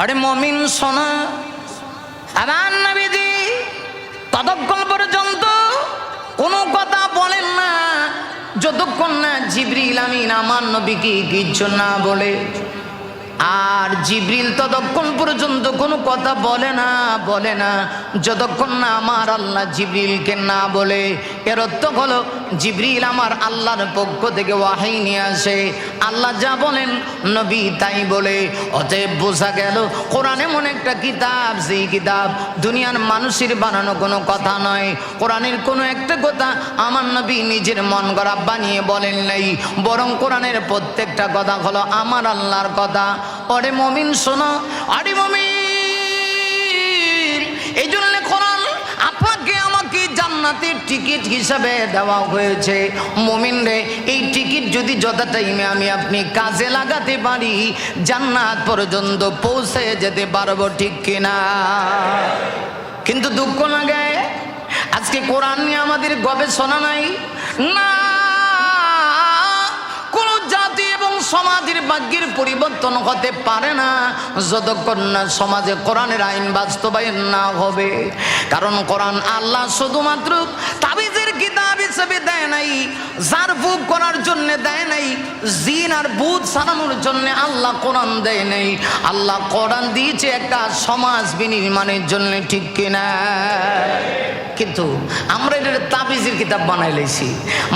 আরে মমিন সোনা, আমার নবীজি ততক্ষণ পর্যন্ত কোনো কথা বলেন না। যতক্ষণ না জিবরিল আমিন আমার নবীকে কিছু না বলে, আর জিবরিল ততক্ষণ পর্যন্ত কোনো কথা বলে না বলে না। যতক্ষণ না আমার আল্লাহ জিবরিলকে না বলে, এর অর্থ হলো জিবরিল আমার আল্লাহর পক্ষ থেকে ওয়াহাই নিয়ে আসে। আল্লাহ যা বলেন নবী তাই বলে। অতএব বোঝা গেল, কোরআন এমন একটা কিতাব, যেই কিতাব দুনিয়ার মানুষের বানানো কোনো কথা নয়। কোরআনের কোনো একটা কথা আমার নবী নিজের মন গড়া বানিয়ে বলেন নাই। বরং কোরআনের প্রত্যেকটা কথা হলো আমার আল্লাহর কথা। অরে মমিন শোনো, আরে মমিন! জান্নাতের টিকিট হিসাবে দেওয়া হয়েছে। মমিন রে, এই টিকিট যদি যথা টাইমে আমি আপনি কাজে লাগাতে পারি, জান্নাত পর্যন্ত পৌঁছে যেতে পারব ঠিক কিনা? কিন্তু দুঃখ লাগে, আজকে কোরআন নিয়ে আমাদের গবেষণা নাই? না সমাজের ভাগ্যের পরিবর্তন হতে পারে না। যতক্ষণ না সমাজে কোরআনের আইন বাস্তবায়ন না হবে। কারণ কোরআন আল্লাহ শুধুমাত্র তাবিজের কিতাব হিসেবে দেয় নাই, যার বুক করার জন্য দেয় নাই, জিন আর বুধ সারানোর জন্য আল্লাহ কোরআন দেয় নাই। আল্লাহ কোরআন দিয়েছে একটা সমাজ বিনির্মাণের জন্য, ঠিক কিনা? কিন্তু আমরা এটা তাবিজের কিতাব বানাই লাইছি।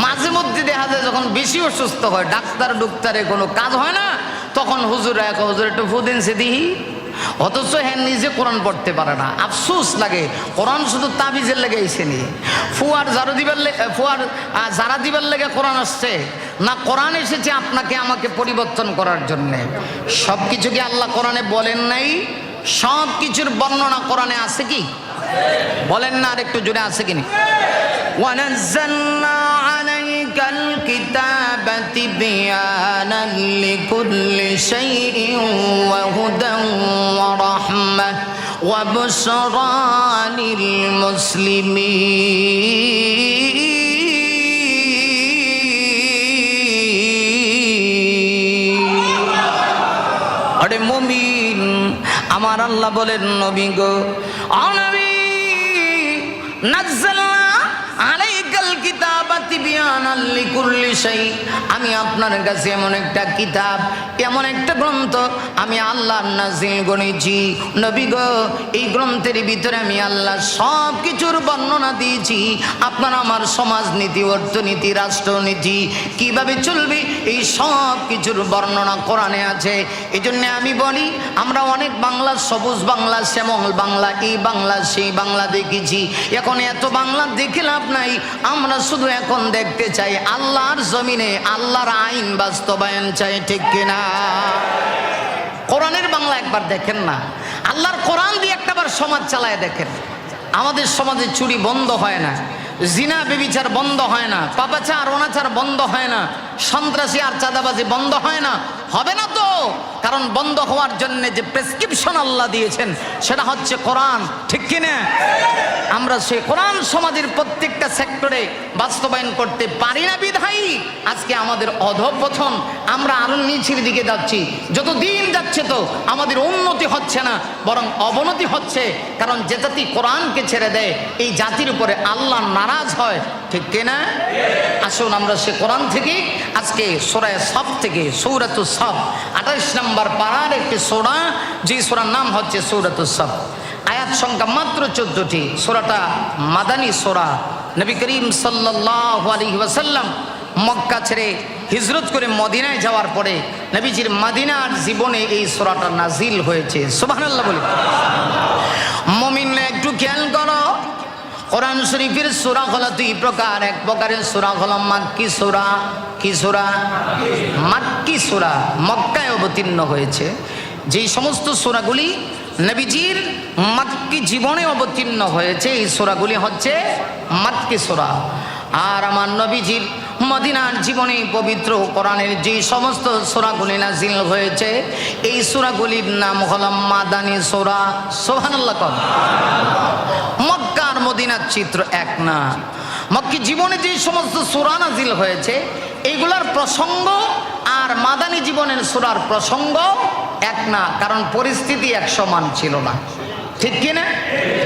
মাঝে মধ্যে দেখা যায় যখন বেশি অসুস্থ হয়, ডাক্তার, ডুক্তারে কোনো কাজ হয় না, তখন হুজুর এক হুজুর একটু ফুদিন সে দিহি। অথচ হ্যাঁ নিজে কোরআন পড়তে পারে না। আফসোস লাগে, কোরআন শুধু তাবিজের লেগে এসে নিয়ে ফুয়ার জারু দিবার ফুয়ার জারা দিবার লেগে কোরআন আসছে, না কোরআন এসেছে আপনাকে, আমাকে পরিবর্তন করার জন্যে। সব কিছু কি আল্লাহ কোরআনে বলেন নাই? সব কিছুর বর্ণনা কোরআনে আছে কি? বলেন না আর একটু জুড়ে আছে কিনি। ওয়ানাজ্জালনা আরে মমিন, আমার আল্লাহ বলেন, নবী গো অনবী নাজ্জালনা আলাইকাল আমি আপনার কাছে এমন একটা কিতাব, এমন একটা গ্রন্থ আমি আল্লাহর নাজিল গণেছি নবী এই গ্রন্থের ভিতরে আমি আল্লাহ সব কিছুর বর্ণনা দিয়েছি। আপনার আমার সমাজনীতি, অর্থনীতি, রাষ্ট্রনীতি, কীভাবে চলবে, এই সব কিছুর বর্ণনা কোরআনে আছে। এই জন্য আমি বলি, আমরা অনেক বাংলা সবুজ বাংলা, শ্যামল বাংলা, এই বাংলা, সেই বাংলা দেখেছি। এখন এত বাংলা দেখে লাভ নাই, আমরা শুধু এখন দেখতে চাই, আল্লাহর জমিনে আল্লাহর আইন বাস্তবায়ন চাই, ঠিক কিনা কোরআনের বাংলা একবার দেখেন না। আল্লাহর কোরআন দিয়ে একটাবার সমাজ চালায় দেখেন। আমাদের সমাজে চুরি বন্ধ হয় না, জিনা বেবিচার বন্ধ হয় না, পাপাচার, অনাচার বন্ধ হয় না, সন্ত্রাসী আর চাঁদাবাজি বন্ধ হয় না হবে না তো? কারণ বন্ধ হওয়ার জন্য যে প্রেসক্রিপশন আল্লাহ দিয়েছেন, সেটা হচ্ছে কোরআন। ঠিক কিনা? আমরা সেই কোরআন সমাজের প্রত্যেকটা সেক্টরে বাস্তবায়ন করতে পারি না বিধায়ী। আজকে আমাদের অধপথন আমরা আরও নিচের দিকে যাচ্ছি। যত দিন যাচ্ছে তো, আমাদের উন্নতি হচ্ছে না, বরং অবনতি হচ্ছে। কারণ যে জাতি কোরআনকে ছেড়ে দেয়, এই জাতির উপরে আল্লাহ নারাজ হয়। ঠিক কিনা? আসুন আমরা সে কোরআন থেকে, আজকে সোরায় সব থেকে সৌরাতু সব। আঠাইশ নম্বর পাড়ার একটি সোরা, যে সোরার নাম হচ্ছে সৌরত সব। আয়াত সংখ্যা মাত্র চোদ্দটি। সোরাটা মাদানী সোরা। নবী করিম ওয়াসাল্লাম মক্কা ছেড়ে হিজরত করে মদিনায় যাওয়ার পরে নবীজির মাদিনার জীবনে এই সোরাটা নাজিল হয়েছে। সুবাহ বলি। কোরআন শরীফের সোরা হলো দুই প্রকার। এক প্রকারের সোরা হলো মাক্কি সোরা। কি সোরা? মাক্কি সোরা। মক্কায় অবতীর্ণ হয়েছে। যেই সমস্ত সোরাগুলি নবীজির মাক্কি জীবনে অবতীর্ণ হয়েছে, এই সোরাগুলি হচ্ছে মাক্কি সোরা। আর আমার নবীজির মদিনার জীবনে পবিত্র কোরআনের যে সমস্ত সোরাগুলি নাজিল হয়েছে, এই সোরাগুলির নাম হল মাদানী সোরা। সোহানুল্লাহ কর। মদিনার চিত্র এক না। মক্কি জীবনে যে সমস্ত সোরা নাজিল হয়েছে এইগুলার প্রসঙ্গ আর মাদানী জীবনের সুরার প্রসঙ্গ এক না, কারণ পরিস্থিতি এক সমান ছিল না। ঠিক কিনা